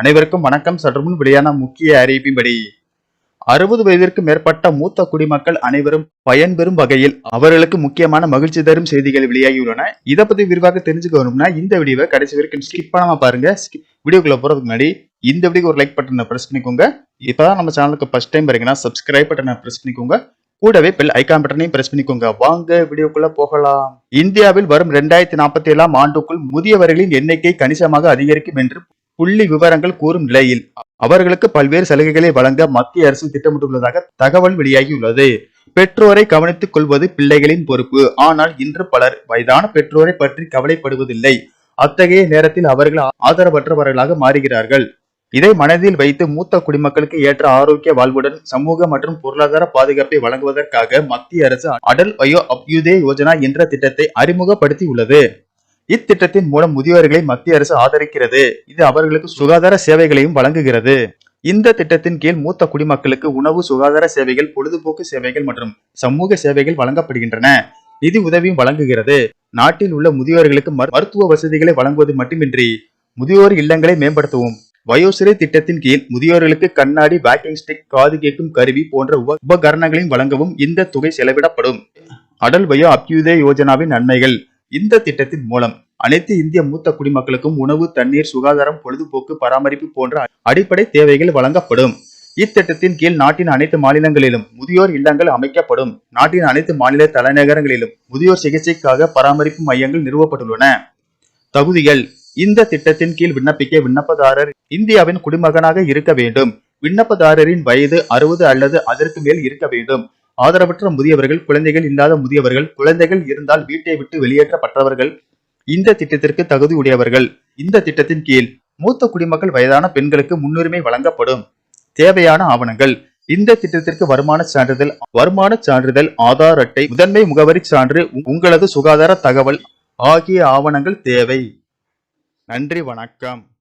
அனைவருக்கும் வணக்கம். சற்று முன் வெளியான முக்கிய அறிவிப்பின்படி அறுபது வயதிற்கு மேற்பட்ட மூத்த குடிமக்கள் அனைவரும் பயன்பெறும் வகையில் அவர்களுக்கு முக்கியமான மகிழ்ச்சி தரும் செய்திகள் வெளியாகியுள்ளன. இதை பத்தி விரிவாக தெரிஞ்சுக்கணும்னா இந்த வீடியோவை கடைசி வரைக்கும் ஸ்கிப் பண்ணாம பாருங்க. வீடியோக்குள்ள போறதுக்கு முன்னாடி இந்த வீடியோக்கு ஒரு லைக் பட்டனை பிரஸ் பண்ணிக்கோங்க. இப்பதான் நம்ம சேனலுக்கு ஃபர்ஸ்ட் டைம் பாருங்கன்னா சப்ஸ்கிரைப் பட்டனை பிரஸ் பண்ணிக்கோங்க. கூடவே பெல் ஐகான் பட்டனையும் பிரஸ் பண்ணிக்கோங்க. வாங்க வீடியோக்குள்ள போகலாம். இந்தியாவில் வரும் ரெண்டாயிரத்தி நாற்பத்தி ஏழாம் ஆண்டுக்குள் முதியவர்களின் எண்ணிக்கை கணிசமாக அதிகரிக்கும் என்று புள்ளி விவரங்கள் கூறும் நிலையில் அவர்களுக்கு பல்வேறு சலுகைகளை வழங்க மத்திய அரசு திட்டமிட்டுள்ளதாக தகவல் வெளியாகியுள்ளது. பெற்றோரை கவனித்துக் கொள்வது பிள்ளைகளின் பொறுப்பு. ஆனால் இன்று பலர் வயதான பெற்றோரை பற்றி கவலைப்படுவதில்லை. அத்தகைய நேரத்தில் அவர்கள் ஆதரவற்றவர்களாக மாறுகிறார்கள். இதை மனதில் வைத்து மூத்த குடிமக்களுக்கு ஏற்ற ஆரோக்கிய வாழ்வுடன் சமூக மற்றும் பொருளாதார பாதுகாப்பை வழங்குவதற்காக மத்திய அரசு அடல் வயோ அப்யுதே யோஜனா என்ற திட்டத்தை அறிமுகப்படுத்தியுள்ளது. இத்திட்டத்தின் மூலம் முதியோர்களை மத்திய அரசு ஆதரிக்கிறது. இது அவர்களுக்கு சுகாதார சேவைகளையும் வழங்குகிறது. இந்த திட்டத்தின் கீழ் மூத்த குடிமக்களுக்கு உணவு சுகாதார சேவைகள் பொழுதுபோக்கு சேவைகள் மற்றும் சமூக சேவைகள் வழங்கப்படுகின்றன. நிதி உதவியும் வழங்குகிறது. நாட்டில் உள்ள முதியோர்களுக்கு மருத்துவ வசதிகளை வழங்குவது மட்டுமின்றி முதியோர் இல்லங்களை மேம்படுத்தவும். வயோசிறை திட்டத்தின் கீழ் முதியோர்களுக்கு கண்ணாடி பேக்கிங் ஸ்டிக் காது கேட்கும் கருவி போன்ற உபகரணங்களையும் வழங்கவும் இந்த தொகை செலவிடப்படும். அடல் வயோ அப்யுதய யோஜனாவின் நன்மைகள். இந்த திட்டத்தின் மூலம் அனைத்து இந்திய மூத்த குடிமக்களுக்கும் உணவு தண்ணீர் சுகாதாரம் பொழுதுபோக்கு பராமரிப்பு போன்ற அடிப்படை தேவைகள் வழங்கப்படும். இத்திட்டத்தின் கீழ் நாட்டின் அனைத்து மாநிலங்களிலும் முதியோர் இல்லங்கள் அமைக்கப்படும். நாட்டின் அனைத்து மாநில தலைநகரங்களிலும் முதியோர் சிகிச்சைக்காக பராமரிப்பு மையங்கள் நிறுவப்பட்டுள்ளன. தகுதிகள். இந்த திட்டத்தின் கீழ் விண்ணப்பிக்க விண்ணப்பதாரர் இந்தியாவின் குடிமகனாக இருக்க வேண்டும். விண்ணப்பதாரரின் வயது அறுபது அல்லது அதற்கு மேல் இருக்க வேண்டும். ஆதரவற்ற முதியவர்கள் குழந்தைகள் இல்லாத முதியவர்கள் குழந்தைகள் இருந்தால் வீட்டை விட்டு வெளியேற்றப்பட்டவர்கள் இந்த திட்டத்திற்கு தகுதி உடையவர்கள். இந்த திட்டத்தின் கீழ் மூத்த குடிமக்கள் வயதான பெண்களுக்கு முன்னுரிமை வழங்கப்படும். தேவையான ஆவணங்கள். இந்த திட்டத்திற்கு வருமான சான்றிதழ் வருமான சான்றிதழ் ஆதார் அட்டை முதன்மை முகவரி சான்று உங்களது சுகாதார தகவல் ஆகிய ஆவணங்கள் தேவை. நன்றி வணக்கம்.